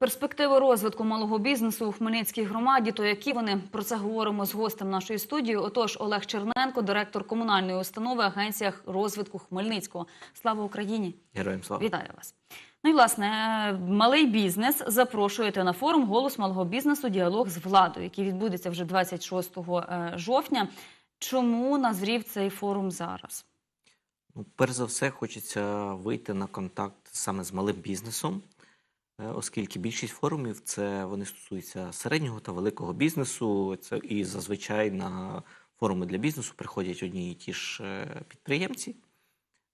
Перспективи розвитку малого бізнесу у Хмельницькій громаді, то які вони про це говоримо з гостем нашої студії. Отож, Олег Черненко, директор комунальної установи Агенція розвитку Хмельницького. Слава Україні! Героям слава. Вітаю вас. Ну і власне малий бізнес запрошуєте на форум Голос малого бізнесу Діалог з владою, який відбудеться вже 26 е, жовтня. Чому назрів цей форум зараз? Ну, перш за все, хочеться вийти на контакт саме з малим бізнесом, оскільки більшість форумів це вони стосуються середнього та великого бізнесу. Це і зазвичай на форуми для бізнесу приходять одні і ті ж е, підприємці,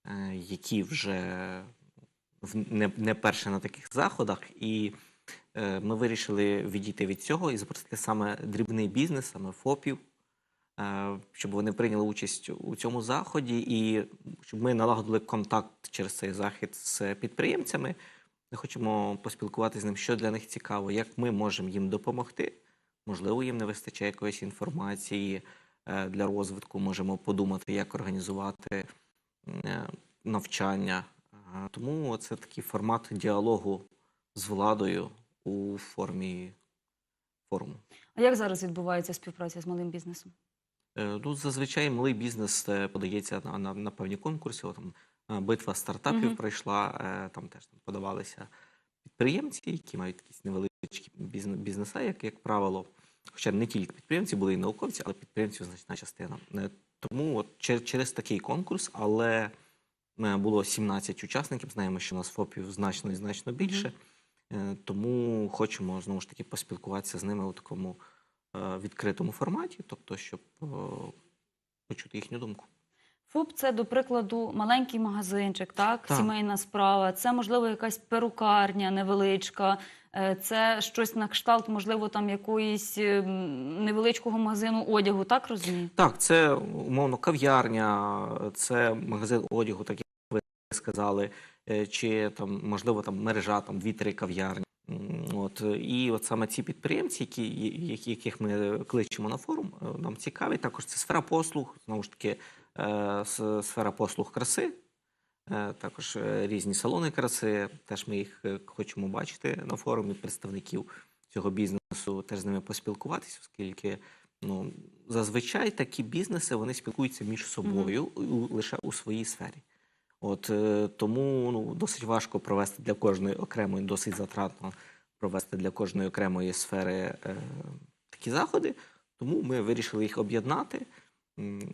е, які вже не, не перше на таких заходах. І е, ми вирішили відійти від цього і запросити саме дрібний бізнес, саме ФОПів, е, щоб вони прийняли участь у цьому заході, і щоб ми налагодили контакт через цей захід з підприємцями. Ми хочемо поспілкуватися з ним, що для них цікаво, як ми можемо їм допомогти. Можливо, їм не вистачає якоїсь інформації е, для розвитку. Можемо подумати, як організувати е, навчання. Е, Тому це такий формат діалогу з владою у формі форуму. А як зараз відбувається співпраця з малим бізнесом? Ну, зазвичай малий бізнес подається на, на, на певні конкурси. От, Там битва стартапів Мгм. пройшла, е, там теж там подавалися підприємці, які мають якісь невеличкі бізне- бізнеса, як, як правило. Хоча не тільки підприємці, були і науковці, але підприємців значна частина. Е, Тому от чер- через такий конкурс, але е, було 17 учасників. Знаємо, що у нас ФОПів значно і значно більше. Е, Тому хочемо знову ж таки поспілкуватися з ними у такому відкритому форматі, тобто, щоб почути їхню думку. ФОП це, до прикладу, маленький магазинчик, так? Так. Сімейна справа. Це, можливо, якась перукарня невеличка. Е, Це щось на кшталт, можливо, там якоїсь е, невеличкого магазину одягу, так розумію? Так, це умовно кав'ярня, це магазин одягу, так як ви сказали, е, чи там можливо там мережа, там дві-три кав'ярні. От і от саме ці підприємці, які, яких ми кличемо на форум, е, нам цікаві. Також це сфера послуг, знову ж таки, е, сфера послуг краси. Е, Також різні салони краси. Теж ми їх хочемо бачити на форумі представників цього бізнесу, теж з ними поспілкуватися, оскільки ну, зазвичай такі бізнеси вони спілкуються між собою у, лише у своїй сфері. От тому ну, досить важко провести для кожної окремої, досить затратно провести для кожної окремої сфери е, такі заходи. Тому ми вирішили їх об'єднати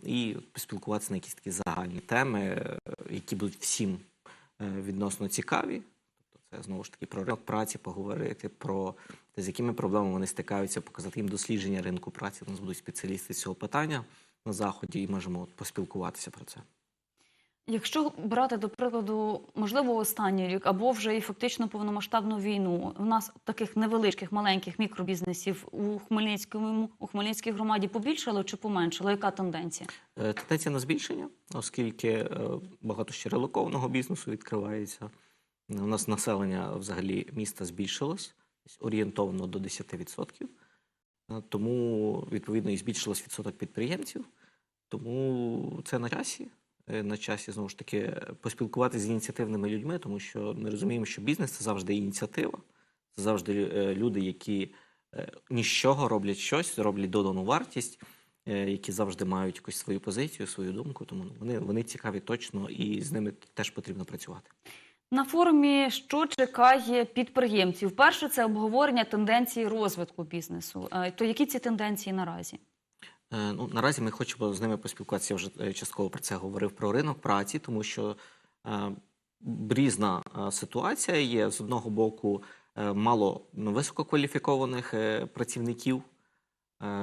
і поспілкуватися на якісь такі загальні теми, е, які будуть всім е, відносно цікаві. Тобто це знову ж таки про ринок праці, поговорити про те, з якими проблемами вони стикаються, показати їм дослідження ринку праці. У нас будуть спеціалісти з цього питання на заході, і можемо поспілкуватися про це. Якщо брати, до прикладу, можливо, останній рік або вже і фактично повномасштабну війну, у нас таких невеличких маленьких мікробізнесів у Хмельницькому у Хмельницькій громаді побільшало чи поменшало? Яка тенденція? Е, Тенденція на збільшення, оскільки е, багато ще релокованого бізнесу відкривається. У нас населення взагалі міста збільшилось орієнтовно до 10%. Е, Тому, відповідно, і збільшилось відсоток підприємців. Тому це на часі. Е, На часі знову ж таки поспілкуватися з ініціативними людьми, тому що ми розуміємо, що бізнес це завжди ініціатива, це завжди е, люди, які е, ні з чого роблять щось, роблять додану вартість, які завжди мають якусь свою позицію, свою думку. Тому ну, вони, вони цікаві точно, і з ними теж потрібно працювати. На форумі що чекає підприємців? Перше це обговорення тенденцій розвитку бізнесу. То які ці тенденції наразі? Е, Ну, наразі ми хочемо з ними поспілкуватися. Я вже е, частково про це говорив про ринок праці, тому що е, різна ситуація є з одного боку мало ну, висококваліфікованих працівників,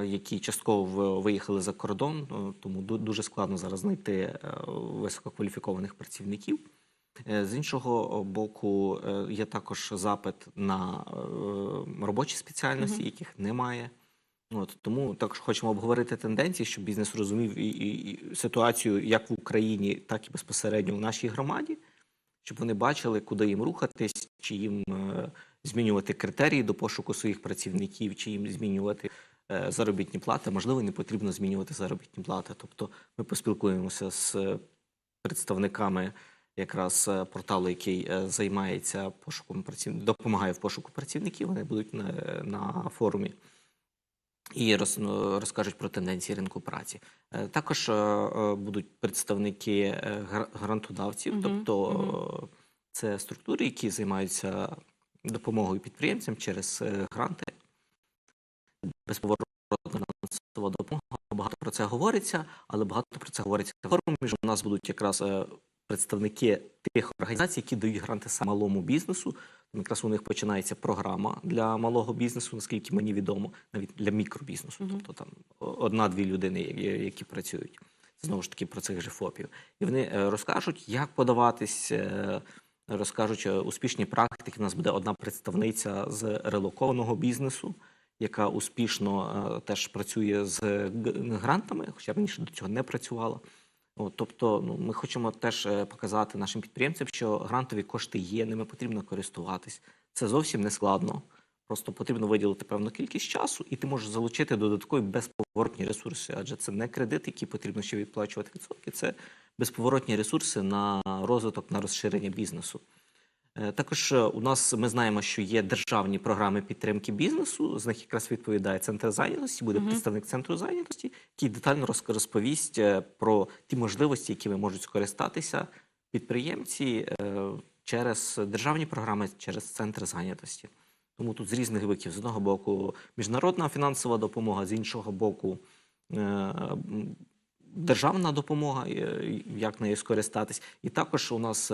які частково виїхали за кордон, тому дуже складно зараз знайти висококваліфікованих працівників. З іншого боку, є також запит на робочі спеціальності, яких немає. От тому також хочемо обговорити тенденції, щоб бізнес розумів і, і, і ситуацію як в Україні, так і безпосередньо в нашій громаді, щоб вони бачили, куди їм рухатись, чи їм е, змінювати критерії до пошуку своїх працівників, чи їм змінювати е, заробітні плати. Можливо, не потрібно змінювати заробітні плати. Тобто ми поспілкуємося з представниками якраз е, порталу, який е, займається пошуком працівників, допомагає в пошуку працівників. Вони будуть на, на форумі і роз, ну, розкажуть про тенденції ринку праці. Е, Також е, е, будуть представники гра- грантодавців, Мгм, тобто е, це структури, які займаються допомогою підприємцям через гранти. Безповоротна фінансова допомога. Багато про це говориться, але багато про це говориться на форумі. У нас будуть якраз представники тих організацій, які дають гранти малому бізнесу. Якраз у них починається програма для малого бізнесу, наскільки мені відомо, навіть для мікробізнесу. Мгм. Тобто там одна-дві людини, які працюють. Знову ж таки про цих же ФОПів. І вони е, розкажуть, як подаватись, е, розкажуть е, успішні практики. У нас буде одна представниця з релокованого бізнесу, яка успішно е, теж працює з грантами, хоча раніше до цього не працювала. От, тобто, ну, ми хочемо теж е, показати нашим підприємцям, що грантові кошти є, ними потрібно користуватись. Це зовсім не складно. Просто потрібно виділити певну кількість часу, і ти можеш залучити додаткові безповоротні ресурси, адже це не кредит, який потрібно ще відплачувати відсотки, це безповоротні ресурси на розвиток, на розширення бізнесу. Е, Також е, у нас ми знаємо, що є державні програми підтримки бізнесу. З них якраз відповідає центр зайнятості. Буде Мгм. представник центру зайнятості, який детально розповість е, про ті можливості, якими можуть скористатися підприємці через державні програми, через центр зайнятості. Тому тут з різних боків: з одного боку, міжнародна фінансова допомога, з іншого боку, державна допомога, як нею скористатись. І також у нас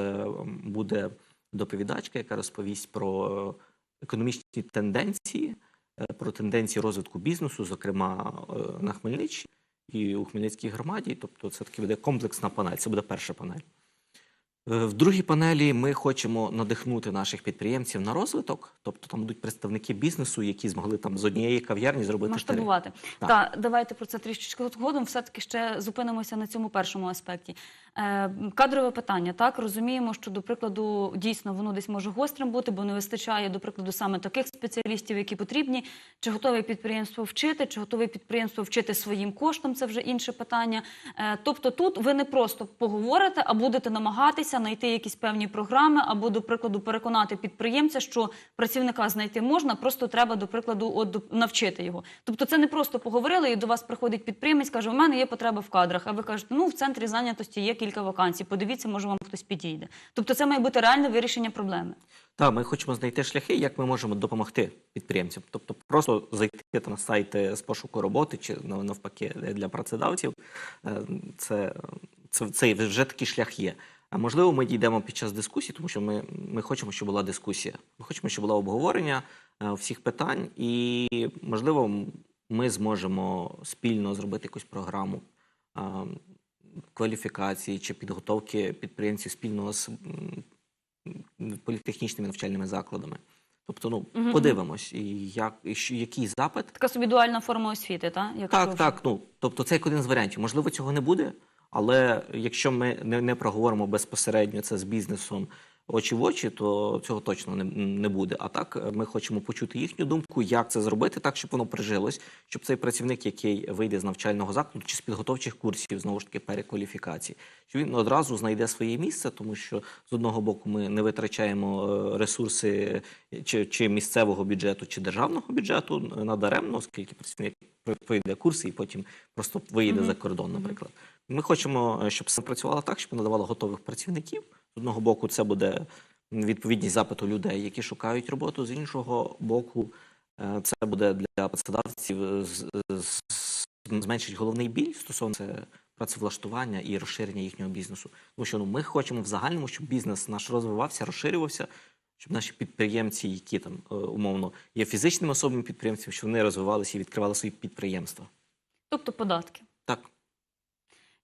буде доповідачка, яка розповість про економічні тенденції, е, про тенденції розвитку бізнесу, зокрема е, на Хмельниччині і у Хмельницькій громаді. Тобто, це таки буде комплексна панель. Це буде перша панель. Е, В другій панелі ми хочемо надихнути наших підприємців на розвиток. Тобто там будуть представники бізнесу, які змогли там з однієї кав'ярні зробити масштабувати. Так. Так, давайте про це трішечки згодом. Все-таки ще зупинимося на цьому першому аспекті. Е, кадрове питання. Так розуміємо, що до прикладу дійсно воно десь може гострим бути, бо не вистачає до прикладу саме таких спеціалістів, які потрібні. Чи готове підприємство вчити, чи готове підприємство вчити своїм коштом? Це вже інше питання. Е, тобто, тут ви не просто поговорите, а будете намагатися знайти якісь певні програми, або до прикладу переконати підприємця, що працівника знайти можна, просто треба до прикладу от, навчити його. Тобто, це не просто поговорили, і до вас приходить підприємець, каже: у мене є потреба в кадрах. А ви кажете, ну в центрі зайнятості є кілька вакансій. Подивіться, може вам хтось підійде. Тобто, це має бути реальне вирішення проблеми. Так, ми хочемо знайти шляхи, як ми можемо допомогти підприємцям. Тобто, просто зайти там на сайти з пошуку роботи чи навпаки для працедавців. е, Це, це, це вже такий шлях є. А можливо, ми дійдемо під час дискусії, тому що ми, ми хочемо, щоб була дискусія. Ми хочемо, щоб було обговорення е, всіх питань, і можливо, ми зможемо спільно зробити якусь програму е, кваліфікації чи підготовки підприємців спільно з політехнічними навчальними закладами. Тобто, ну угу. подивимось, і як і що- який запит. Така собі дуальна форма освіти, та якщо Так, вже- так. Ну тобто, це як один з варіантів. Можливо, цього не буде, але якщо ми не, не проговоримо безпосередньо це з бізнесом очі в очі, то цього точно не, не буде. А так е, ми хочемо почути їхню думку, як це зробити, так щоб воно прижилось, щоб цей працівник, який вийде з навчального закладу чи з підготовчих курсів, знову ж таки перекваліфікації, що він одразу знайде своє місце, тому що з одного боку ми не витрачаємо е, ресурси чи, чи місцевого бюджету, чи державного бюджету надаремно, оскільки працівник пройде курси і потім просто виїде Мгм. за кордон, наприклад. Ми хочемо, е, щоб все працювало так, щоб надавало готових працівників. З одного боку, це буде відповідність запиту людей, які шукають роботу. З іншого боку, е, це буде для працедавців з- зменшить головний біль стосовно це працевлаштування і розширення їхнього бізнесу. Тому що ну, ми хочемо в загальному, щоб бізнес наш розвивався, розширювався, щоб наші підприємці, які там е, умовно є фізичними особами підприємців, щоб вони розвивалися і відкривали свої підприємства. тобто податки. Так.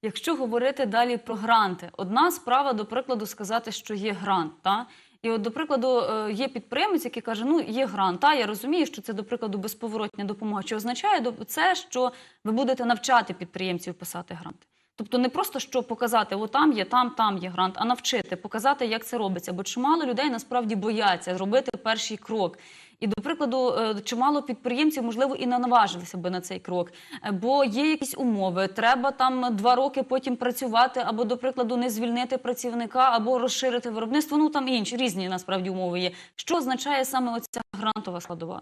Якщо говорити далі про гранти, одна справа, до прикладу, сказати, що є грант. Та? І от, до прикладу, е, є підприємець, який каже, ну є грант, та я розумію, що це, до прикладу, безповоротня допомога. Чи означає це, що ви будете навчати підприємців писати гранти? Тобто не просто що показати, о там є, там, там є грант, а навчити, показати, як це робиться. Бо чимало людей насправді бояться зробити перший крок. І до прикладу, е, чимало підприємців, можливо, і не наважилися би на цей крок, Е, бо є якісь умови. Треба там два роки потім працювати, або, до прикладу, не звільнити працівника, або розширити виробництво. Ну там інші різні насправді умови є. Що означає саме оця грантова складова?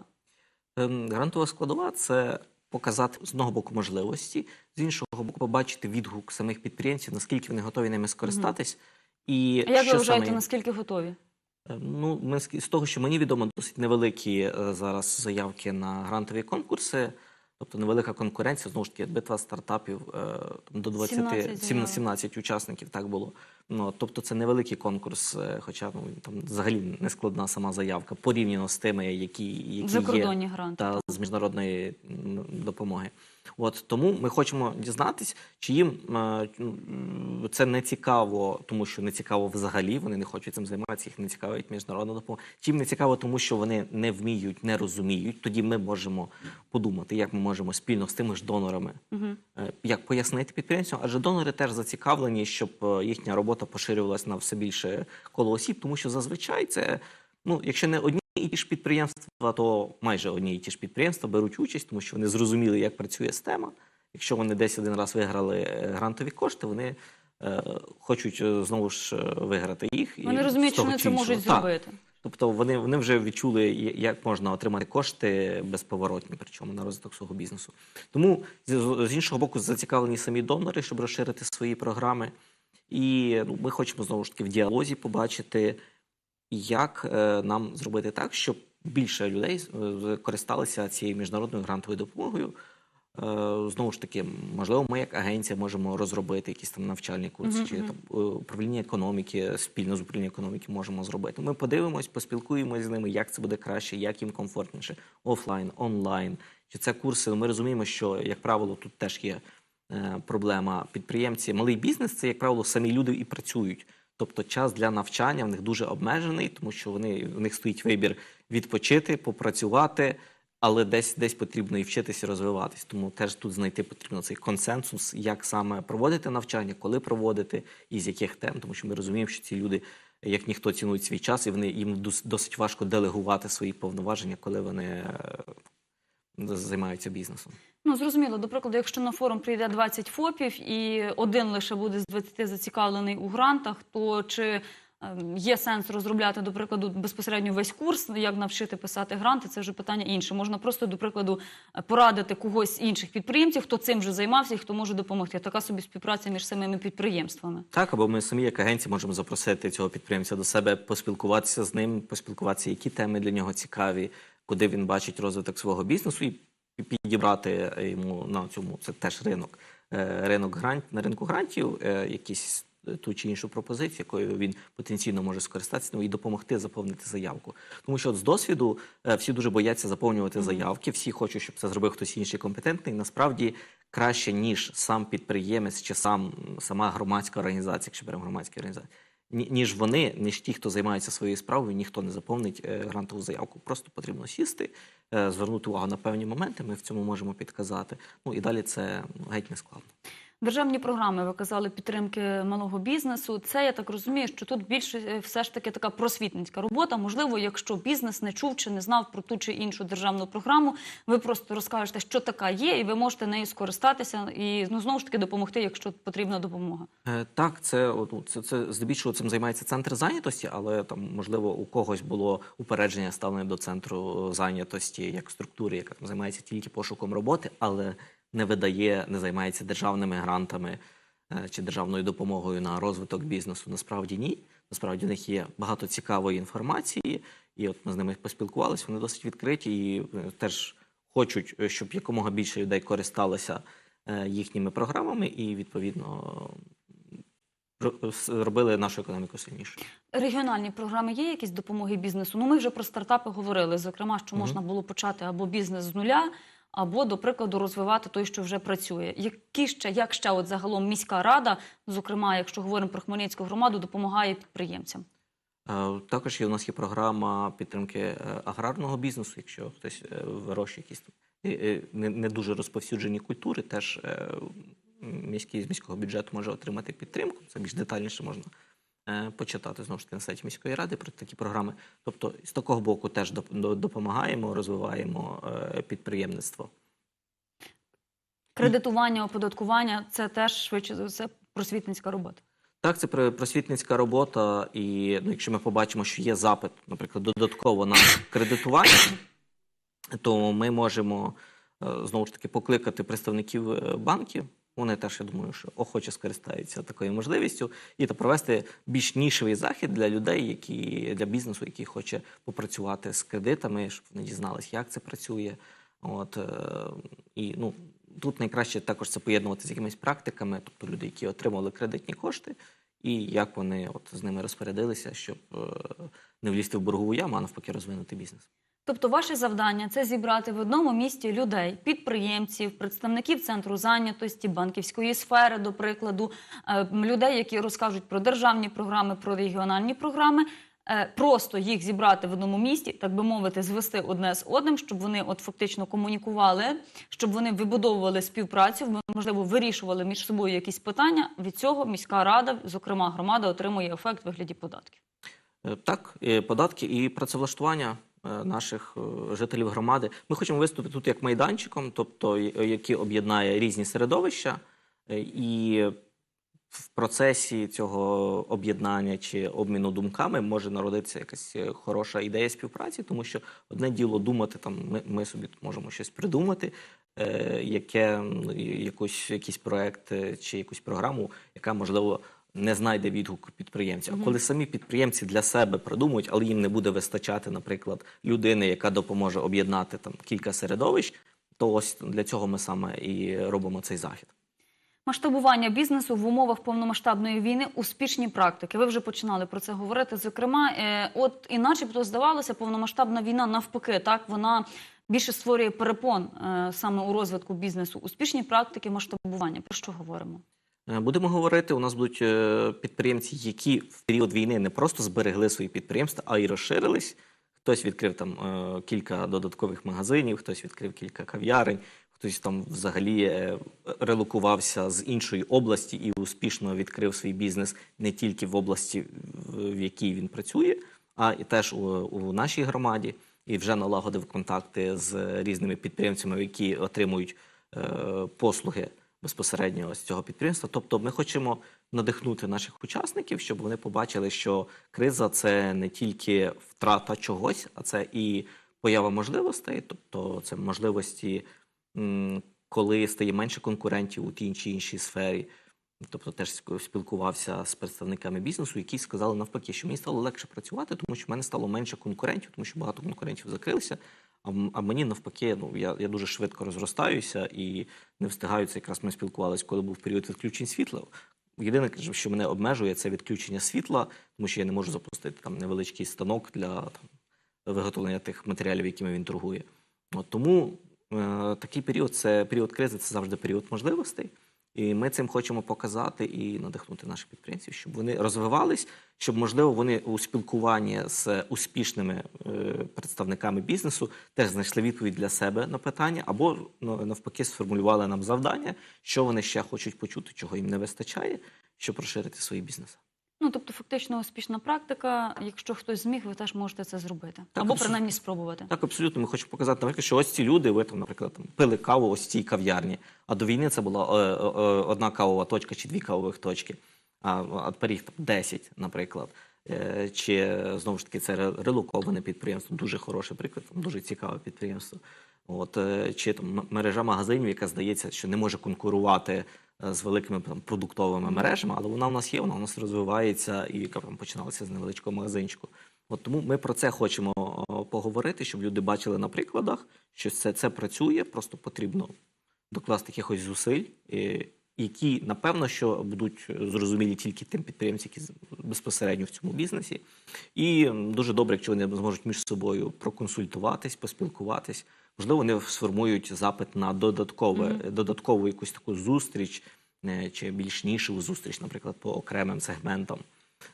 Ем, Грантова складова це показати з одного боку можливості, з іншого боку, побачити відгук самих підприємців, наскільки вони готові ними скористатись. І А як ви вважаєте, саме... наскільки готові? Е, Ну, ми з з того, що мені відомо, досить невеликі е, зараз заявки на грантові конкурси, тобто невелика конкуренція, знову ж таки, битва стартапів е, до 20, 17, 17, 17 учасників так було. Ну, тобто це невеликий конкурс, е, хоча ну, там взагалі не складна сама заявка, порівняно з тими, які, які є гранти. та з міжнародної допомоги. От тому ми хочемо дізнатись, чи їм е, це не цікаво, тому що не цікаво взагалі, вони не хочуть цим займатися, їх не цікавить міжнародна допомога. Чи їм не цікаво, тому що вони не вміють, не розуміють. Тоді ми можемо подумати, як ми можемо спільно з тими ж донорами, е, як пояснити підприємцям, адже донори теж зацікавлені, щоб їхня робота поширювалася на все більше коло осіб, тому що зазвичай це, ну, якщо не одні і ті ж підприємства, то майже одні і ті ж підприємства беруть участь, тому що вони зрозуміли, як працює система. Якщо вони десь один раз виграли е, грантові кошти, вони е, хочуть е, знову ж е, виграти їх. і Вони розуміють, що вони це можуть Так. зробити. Тобто вони, вони вже відчули, як можна отримати кошти безповоротні, причому на розвиток свого бізнесу. Тому з іншого боку, зацікавлені самі донори, щоб розширити свої програми. І ну, ми хочемо знову ж таки в діалозі побачити, як е, нам зробити так, щоб більше людей е, користалися цією міжнародною грантовою допомогою. Е, Знову ж таки, можливо, ми як агенція можемо розробити якісь там навчальні курси, чи там управління економіки, спільно з управлінням економіки можемо зробити. Ми подивимось, поспілкуємося з ними, як це буде краще, як їм комфортніше, офлайн, онлайн. Чи це курси? Ми розуміємо, що, як правило, тут теж є проблема. Підприємці, малий бізнес це, як правило, самі люди і працюють. Тобто час для навчання в них дуже обмежений, тому що вони, в них стоїть вибір відпочити, попрацювати, але десь, десь потрібно і вчитися, розвиватись. Тому теж тут знайти потрібно цей консенсус, як саме проводити навчання, коли проводити і з яких тем, тому що ми розуміємо, що ці люди, як ніхто, цінують свій час, і вони їм досить важко делегувати свої повноваження, коли вони е, займаються бізнесом. Ну, зрозуміло, до прикладу, якщо на форум прийде 20 ФОПів і один лише буде з 20 зацікавлений у грантах, то чи ем, є сенс розробляти, до прикладу, безпосередньо весь курс, як навчити писати гранти, це вже питання інше. Можна просто, до прикладу, порадити когось інших підприємців, хто цим вже займався і хто може допомогти. Така собі співпраця між самими підприємствами. Так, або ми самі, як агенції, можемо запросити цього підприємця до себе, поспілкуватися з ним, поспілкуватися, які теми для нього цікаві, куди він бачить розвиток свого бізнесу, і підібрати йому на цьому це теж ринок. е, Ринок грант на ринку грантів, е, якісь ту чи іншу пропозицію, якою він потенційно може скористатися ну, і допомогти заповнити заявку. Тому що от з досвіду е, всі дуже бояться заповнювати заявки, всі хочуть, щоб це зробив хтось інший компетентний. Насправді краще, ніж сам підприємець чи сам сама громадська організація, якщо беремо громадські організації. Ні- Ніж вони, ніж ті, хто займається своєю справою, ніхто не заповнить е, грантову заявку. Просто потрібно сісти, е, звернути увагу на певні моменти. Ми в цьому можемо підказати. Ну і далі це геть не складно. Державні програми ви казали підтримки малого бізнесу. Це я так розумію, що тут більше е, все ж таки така просвітницька робота. Можливо, якщо бізнес не чув чи не знав про ту чи іншу державну програму, ви просто розкажете, що така є, і ви можете нею скористатися і ну знову ж таки допомогти, якщо потрібна допомога. Е, Так, це, ну, це, це здебільшого цим займається центр зайнятості, але там, можливо, у когось було упередження ставлення до центру зайнятості як структури, яка там займається тільки пошуком роботи, але не видає, не займається державними грантами е, чи державною допомогою на розвиток бізнесу. Насправді ні. Насправді в них є багато цікавої інформації, і от ми з ними поспілкувалися. Вони досить відкриті і е, теж хочуть, е, щоб якомога більше людей користалося їхніми програмами, і відповідно ро- робили нашу економіку сильнішою. Регіональні програми є якісь допомоги бізнесу? Ну ми вже про стартапи говорили. Зокрема, що можна було почати або бізнес з нуля, або, до прикладу, розвивати той, що вже працює. Які ще як ще от загалом міська рада, зокрема, якщо говоримо про Хмельницьку громаду, допомагає підприємцям? Також є у нас є програма підтримки е, аграрного бізнесу. Якщо хтось е, вирощує якісь е, не, дуже розповсюджені культури, теж міський з міського бюджету може отримати підтримку. Це більш детальніше можна почитати знову ж таки на сайті міської ради про такі програми. Тобто з такого боку теж допомагаємо, розвиваємо е, підприємництво. Кредитування, оподаткування це теж швидше за все просвітницька робота. Так, це просвітницька робота, і ну, якщо ми побачимо, що є запит, наприклад, додатково на кредитування, то ми можемо е, знову ж таки покликати представників е, банків. Вони теж, я думаю, що охоче скористаються такою можливістю, і та провести більш нішевий захід для людей, які для бізнесу, який хоче попрацювати з кредитами, щоб вони дізналися, як це працює. От е, і ну тут найкраще також це поєднувати з якимись практиками, тобто люди, які отримали кредитні кошти, і як вони от з ними розпорядилися, щоб е, не влізти в боргову яму, а навпаки розвинути бізнес. Тобто, ваше завдання це зібрати в одному місті людей, підприємців, представників центру зайнятості, банківської сфери, до прикладу, е, людей, які розкажуть про державні програми, про регіональні програми. е, Просто їх зібрати в одному місті, так би мовити, звести одне з одним, щоб вони от фактично комунікували, щоб вони вибудовували співпрацю, можливо, вирішували між собою якісь питання. Від цього міська рада, зокрема громада, отримує ефект вигляді податків. Е, Так, податки і працевлаштування наших е, жителів громади. Ми хочемо виступити тут як майданчиком, тобто е, який об'єднає різні середовища, е, і в процесі цього об'єднання чи обміну думками може народитися якась е, хороша ідея співпраці, тому що одне діло думати, там ми, ми собі можемо щось придумати, е, яке якусь якийсь проект е, чи якусь програму, яка можливо не знайде відгуку підприємців. А коли самі підприємці для себе придумують, але їм не буде вистачати, наприклад, людини, яка допоможе об'єднати там кілька середовищ, то ось для цього ми саме і робимо цей захід. Масштабування бізнесу в умовах повномасштабної війни успішні практики. Ви вже починали про це говорити. Зокрема, е, от і начебто здавалося, повномасштабна війна навпаки, так вона більше створює перепон е, саме у розвитку бізнесу. Успішні практики масштабування. Про що говоримо? Е, Будемо говорити, у нас будуть е, підприємці, які в період війни не просто зберегли свої підприємства, а й розширились. Хтось відкрив там е, кілька додаткових магазинів, хтось відкрив кілька кав'ярень, хтось там взагалі релокувався з іншої області і успішно відкрив свій бізнес не тільки в області, в якій він працює, а і теж у, у нашій громаді. І вже налагодив контакти з різними підприємцями, які отримують послуги безпосередньо з цього підприємства. Тобто, ми хочемо надихнути наших учасників, щоб вони побачили, що криза це не тільки втрата чогось, а це і поява можливостей, тобто це можливості, коли стає менше конкурентів у тій чи іншій сфері. Тобто теж спілкувався з представниками бізнесу, які сказали навпаки, що мені стало легше працювати, тому що в мене стало менше конкурентів, тому що багато конкурентів закрилися. А, мені навпаки, ну я, я дуже швидко розростаюся і не встигаю. Це якраз ми спілкувалися, коли був період відключень світла. Єдине, що мене обмежує, це відключення світла, тому що я не можу запустити там невеличкий станок для там, виготовлення тих матеріалів, якими він торгує. От тому е, такий період це період кризи, це завжди період можливостей. І ми цим хочемо показати і надихнути наших підприємців, щоб вони розвивались, щоб можливо вони у спілкуванні з успішними е, представниками бізнесу теж знайшли відповідь для себе на питання, або ну, навпаки сформулювали нам завдання, що вони ще хочуть почути, чого їм не вистачає, щоб розширити свої бізнеси. Ну тобто, фактично успішна практика. Якщо хтось зміг, ви теж можете це зробити Так, або принаймні спробувати. Так, абсолютно. Ми хочемо показати, наприклад, що ось ці люди, ви там, наприклад, там, пили каву ось цій кав'ярні, а до війни це була е, е, е, одна кавова точка чи дві кавових точки, а, а тепер їх там 10, наприклад. Е, Чи знову ж таки це ре- релоковане підприємство, дуже хороший приклад, дуже цікаве підприємство. От, е, чи там мережа магазинів, яка здається, що не може конкурувати е, з великими там, продуктовими мережами, але вона у нас є, вона у нас розвивається і яка там починалася з невеличкого магазинчику. От тому ми про це хочемо поговорити, щоб люди бачили на прикладах, що це, це працює, просто потрібно докласти якихось зусиль, е, які напевно що будуть зрозумілі тільки тим підприємцям, які безпосередньо в цьому бізнесі. І дуже добре, якщо вони зможуть між собою проконсультуватись, поспілкуватись. Можливо, вони сформують запит на додаткове, додаткову якусь таку зустріч е, чи більш нішеву зустріч, наприклад, по окремим сегментам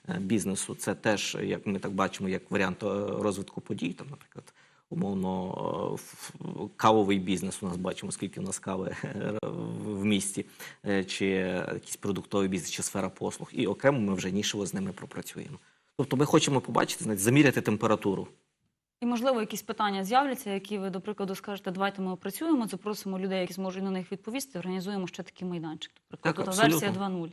е, бізнесу. Це теж, як ми так бачимо, як варіант е, розвитку подій. Там, наприклад, умовно кавовий бізнес. У нас бачимо, скільки у нас кави в місті, чи якийсь продуктовий бізнес, чи сфера послуг. І окремо ми вже нішево з ними пропрацюємо. Тобто ми хочемо побачити, знаєте, заміряти температуру. І, можливо, якісь питання з'являться, які ви, до прикладу, скажете, давайте ми опрацюємо, запросимо людей, які зможуть на них відповісти, організуємо ще такий майданчик. Тобто версія 2.0.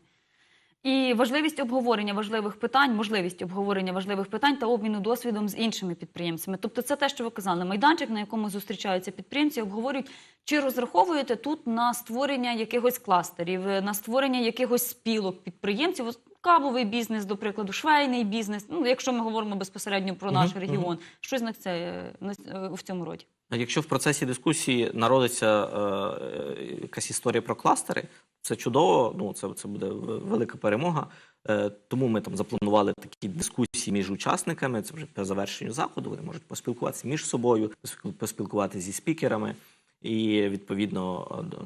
І важливість обговорення важливих питань, можливість обговорення важливих питань та обміну досвідом з іншими підприємцями. Тобто, це те, що ви казали, майданчик, на якому зустрічаються підприємці, обговорюють, чи розраховуєте тут на створення якихось кластерів, на створення якихось спілок підприємців. Кавовий бізнес, до прикладу, швейний бізнес. Ну, якщо ми говоримо безпосередньо про наш регіон, щось на це е, в цьому роді. А Якщо в процесі дискусії народиться е, якась історія про кластери, це чудово. Ну це, це буде велика перемога. Е, тому ми там запланували такі дискусії між учасниками. Це вже по завершенню заходу. Вони можуть поспілкуватися між собою, поспіл- поспілкуватися зі спікерами і відповідно е,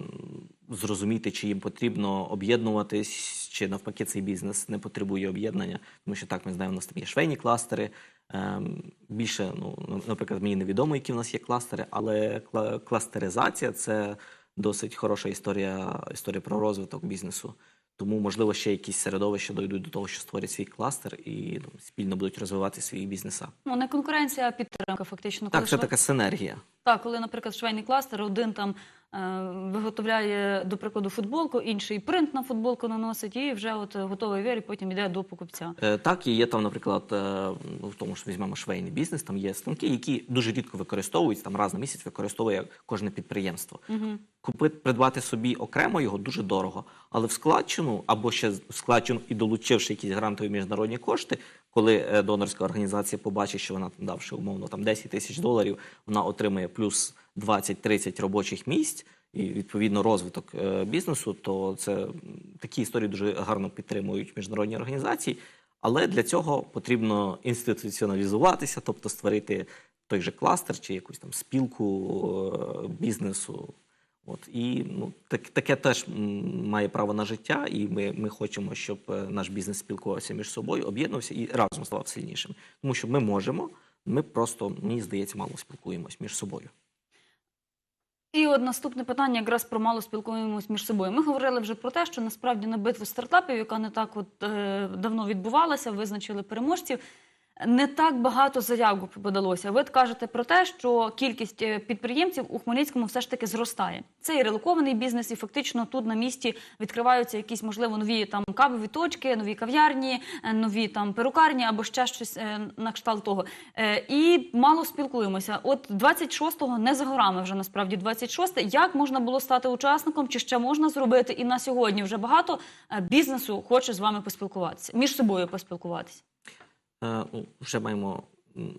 зрозуміти, чи їм потрібно об'єднуватись, чи навпаки цей бізнес не потребує об'єднання. Тому що так ми знаємо, у нас там є швейні кластери. Ем, Більше, ну наприклад, мені невідомо, які в нас є кластери, але кластеризація це досить хороша історія, історія про розвиток бізнесу. Тому, можливо, ще якісь середовища дойдуть до того, що створять свій кластер і ну, спільно будуть розвивати свої бізнеса. Ну, не конкуренція, а підтримка, фактично. Так, Коли це шве- така синергія. Так, коли, наприклад, швейний кластер один там виготовляє, до прикладу, футболку, інший принт на футболку наносить, і вже от е, готовий вир, і потім йде до покупця. Е, Так, і є там, наприклад, е, в тому, що візьмемо швейний бізнес, там є станки, які дуже рідко використовуються, там раз на місяць використовує кожне підприємство. Угу. Купити, придбати собі окремо його дуже дорого, але в складчину або ще в складчину і долучивши якісь грантові міжнародні кошти, коли е, донорська організація побачить, що вона там давши умовно там 10 тисяч доларів, вона отримує плюс 20-30 робочих місць і відповідно розвиток е, бізнесу, то це такі історії дуже гарно підтримують міжнародні організації. Але для цього потрібно інституціоналізуватися, тобто створити той же кластер чи якусь там спілку е, бізнесу. От і ну так, таке теж має право на життя, і ми, ми хочемо, щоб е, наш бізнес спілкувався між собою, об'єднувався і разом ставав сильнішим. Тому що ми можемо, ми просто мені здається, мало спілкуємось між собою. І от наступне питання якраз про мало спілкуємось між собою. Ми говорили вже про те, що насправді на битву стартапів, яка не так от е, давно відбувалася, визначили переможців. Не так багато заявок подалося. Ви кажете про те, що кількість е, підприємців у Хмельницькому все ж таки зростає. Це і релокований бізнес, і фактично тут на місці відкриваються якісь можливо нові там кавові точки, нові кав'ярні, е, нові там перукарні або ще щось е, на кшталт того. І мало спілкуємося. От 26-го не за горами вже насправді 26-те. Як можна було стати учасником? Чи ще можна зробити? І на сьогодні вже багато бізнесу хоче з вами поспілкуватися, між собою поспілкуватися. Е, Вже маємо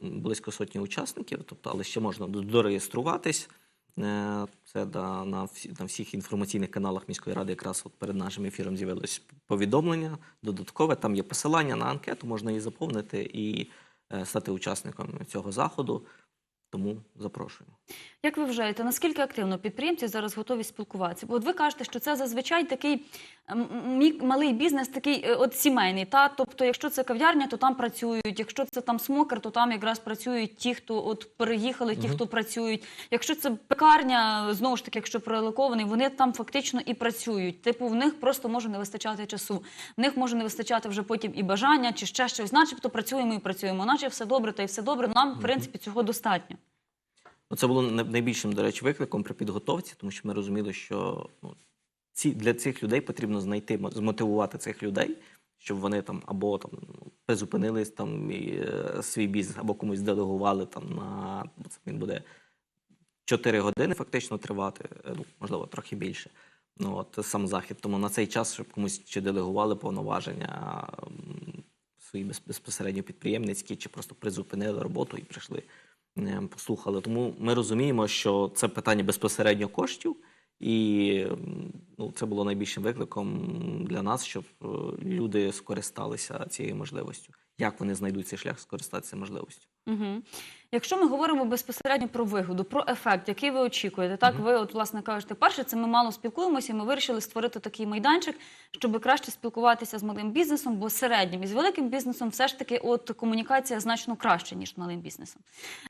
близько сотні учасників, тобто, але ще можна дореєструватись. Е, Це да, на, всі, на всіх інформаційних каналах міської ради якраз от перед нашим ефіром з'явилось повідомлення додаткове. Там є посилання на анкету, можна її заповнити і е, стати учасником цього заходу. Тому запрошуємо. Як ви вважаєте, наскільки активно підприємці зараз готові спілкуватися? Бо от ви кажете, що це зазвичай такий м, мі- малий бізнес, такий е, от сімейний. Та тобто, якщо це кав'ярня, то там працюють. Якщо це там смокер, то там якраз працюють ті, хто от переїхали, ті, Мгм. хто працюють. Якщо це пекарня, знову ж таки, якщо прорелокований, вони там фактично і працюють. Типу, в них просто може не вистачати часу. В них може не вистачати вже потім і бажання, чи ще щось. Начебто працюємо і працюємо, наче все добре, та й все добре. Нам, в принципі, цього достатньо. Ну, Це було найбільшим, до речі, викликом при підготовці, тому що ми розуміли, що ну, ці, для цих людей потрібно знайти, змотивувати цих людей, щоб вони там або там ну, призупинили там і, е, свій бізнес, або комусь делегували там на це він буде 4 години фактично тривати, е, ну, можливо, трохи більше. Ну, от сам захід. Тому на цей час, щоб комусь чи делегували повноваження свої безпосередньо підприємницькі, чи просто призупинили роботу і прийшли послухали. Тому ми розуміємо, що це питання безпосередньо коштів, і ну, це було найбільшим викликом для нас, щоб е, люди скористалися цією можливістю. Як вони знайдуть цей шлях скористатися можливістю? Угу. Якщо ми говоримо безпосередньо про вигоду, про ефект, який ви очікуєте, так ви от власне кажете, перше, це ми мало спілкуємося. Ми вирішили створити такий майданчик, щоб краще спілкуватися з малим бізнесом, бо середнім і з великим бізнесом все ж таки от комунікація значно краще ніж малим бізнесом.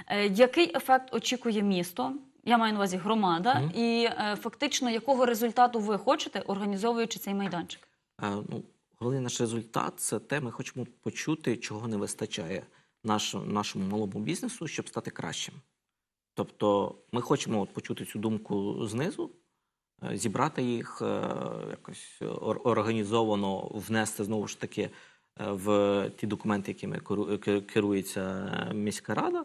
Е, який ефект очікує місто? Я маю на увазі громада, Мгм. і е, фактично якого результату ви хочете, організовуючи цей майданчик? Е, Ну, головний наш результат це те, ми хочемо почути, чого не вистачає наш, нашому малому бізнесу, щоб стати кращим. Тобто, ми хочемо от почути цю думку знизу, е, зібрати їх е, якось організовано, внести знову ж таки е, в ті документи, якими керується міська рада,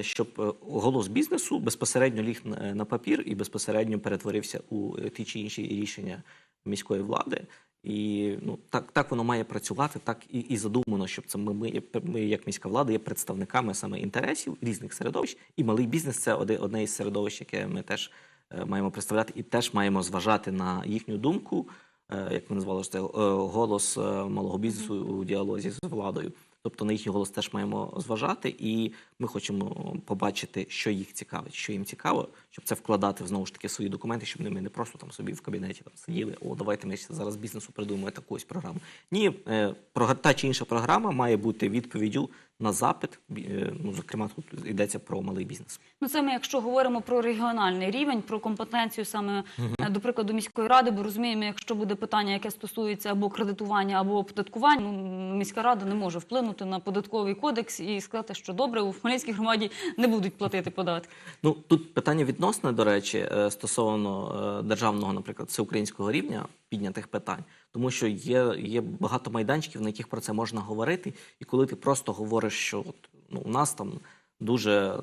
щоб голос бізнесу безпосередньо ліг на папір і безпосередньо перетворився у ті чи інші рішення міської влади. І ну так, так воно має працювати, так і, і задумано, щоб це ми, ми, ми, як міська влада, є представниками саме інтересів різних середовищ, і малий бізнес це одне із середовищ, яке ми теж е, маємо представляти, і теж маємо зважати на їхню думку, е, як ми назвали це е, голос е, малого бізнесу у діалозі з владою. Тобто на їхній голос теж маємо зважати, і ми хочемо побачити, що їх цікавить, що їм цікаво, щоб це вкладати знову ж таки в свої документи, щоб ми не просто там собі в кабінеті там сиділи. О, давайте ми зараз бізнесу придумаємо таку ось програму. Ні, е, та чи інша програма має бути відповіддю на запит. Е, Ну, зокрема, тут йдеться про малий бізнес. Ну, це ми, якщо говоримо про регіональний рівень, про компетенцію саме е, до прикладу міської ради, бо розуміємо, якщо буде питання, яке стосується або кредитування, або оподаткування, ну міська рада не може вплинути на податковий кодекс і сказати, що добре, у Хмельницькій громаді не будуть платити податки. Ну тут питання відносне, до речі, е, стосовно державного, наприклад, всеукраїнського рівня піднятих питань, тому що є, є багато майданчиків, на яких про це можна говорити, і коли ти просто говориш, що от, ну, у нас там дуже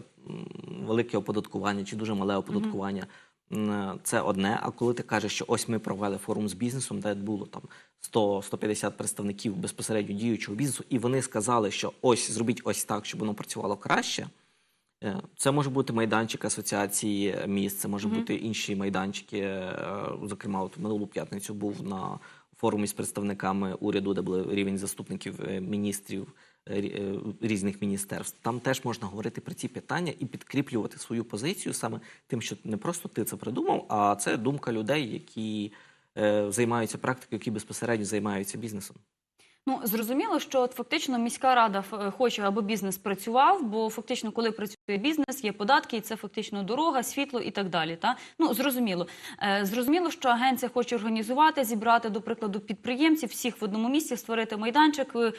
велике оподаткування чи дуже мале оподаткування. м, Це одне. А коли ти кажеш, що ось ми провели форум з бізнесом, де було там 100-150 представників безпосередньо діючого бізнесу, і вони сказали, що ось зробіть ось так, щоб воно працювало краще. Е, Це може бути майданчик асоціації міст, це може бути інші майданчики. Е, Зокрема, от минулу п'ятницю був на форумі з представниками уряду, де були рівень заступників е, міністрів е, е, різних міністерств. Там теж можна говорити про ці питання і підкріплювати свою позицію саме тим, що не просто ти це придумав, а це думка людей, які займаються практикою, які безпосередньо займаються бізнесом. Ну зрозуміло, що от фактично міська рада хоче, аби бізнес працював, бо фактично, коли працює бізнес, є податки, і це фактично дорога, світло і так далі. Та ну зрозуміло. Е, зрозуміло, що агенція хоче організувати, зібрати до прикладу підприємців всіх в одному місці, створити майданчик, е,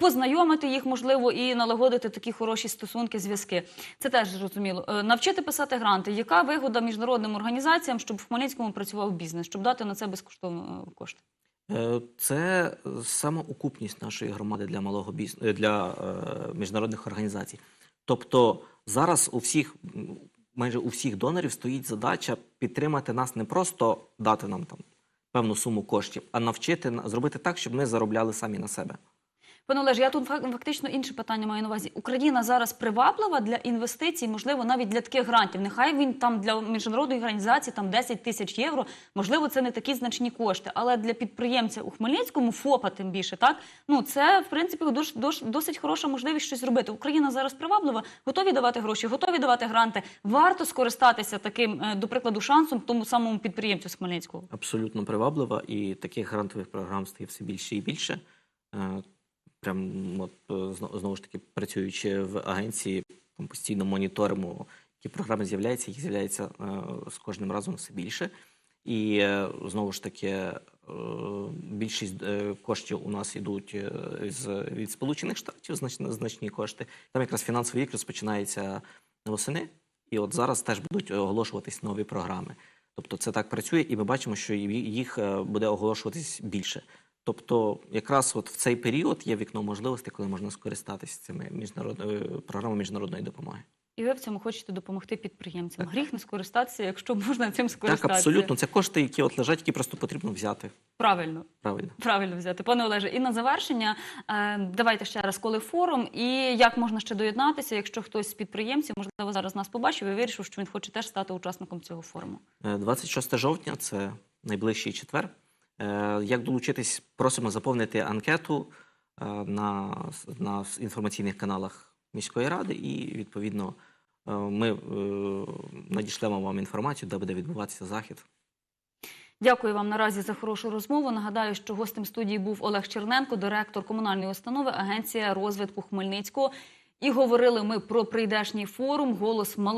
познайомити їх, можливо, і налагодити такі хороші стосунки, зв'язки. Це теж зрозуміло. Е, навчити писати гранти. Яка вигода міжнародним організаціям, щоб в Хмельницькому працював бізнес, щоб дати на це безкоштовно е, кошти? Е, Це самоукупність нашої громади для малого бізнесу для е, міжнародних організацій. Тобто зараз у всіх, майже у всіх донорів стоїть задача підтримати нас не просто дати нам там певну суму коштів, а навчити на- зробити так, щоб ми заробляли самі на себе. Пане Олеже, я тут фак- фактично інше питання маю на увазі. Україна зараз приваблива для інвестицій, можливо, навіть для таких грантів. Нехай він там для міжнародної організації там 10 тисяч євро. Можливо, це не такі значні кошти, але для підприємця у Хмельницькому ФОПа тим більше, так ну це в принципі дос, дос, досить хороша можливість щось зробити. Україна зараз приваблива, готові давати гроші, готові давати гранти. Варто скористатися таким, е, до прикладу, шансом тому самому підприємцю з Хмельницького. Абсолютно приваблива, і таких грантових програм стає все більше і більше. Прям от, е, знову ж таки, працюючи в агенції, постійно моніторимо, які програми з'являються, їх з'являється е, з кожним разом все більше. І е, знову ж таки, більшість коштів у нас йдуть з від Сполучених Штатів, значні, значні кошти. Там якраз фінансовий рік розпочинається восени, і от зараз теж будуть оголошуватись нові програми. Тобто це так працює, і ми бачимо, що їх буде оголошуватись більше. Тобто, якраз от в цей період є вікно можливостей, коли можна скористатися цими міжнародною програмами міжнародної допомоги. І ви в цьому хочете допомогти підприємцям. Гріх не скористатися, якщо можна цим Так, скористатися. абсолютно. Це кошти, які от лежать, які просто потрібно взяти. Правильно. Правильно. Правильно взяти, пане Олеже. І на завершення е, давайте ще раз, коли форум, і як можна ще доєднатися, якщо хтось з підприємців, можливо, зараз нас побачив і вирішив, що він хоче теж стати учасником цього форуму. Е, 26 жовтня це найближчий четвер. Е, Як долучитись, просимо заповнити анкету е, на, на інформаційних каналах міської ради, і відповідно е, ми надішлемо вам інформацію, де буде відбуватися захід. Дякую вам наразі за хорошу розмову. Нагадаю, що гостем студії був Олег Черненко, директор комунальної установи Агенція розвитку Хмельницького. І говорили ми про прийдешній форум Голос малого.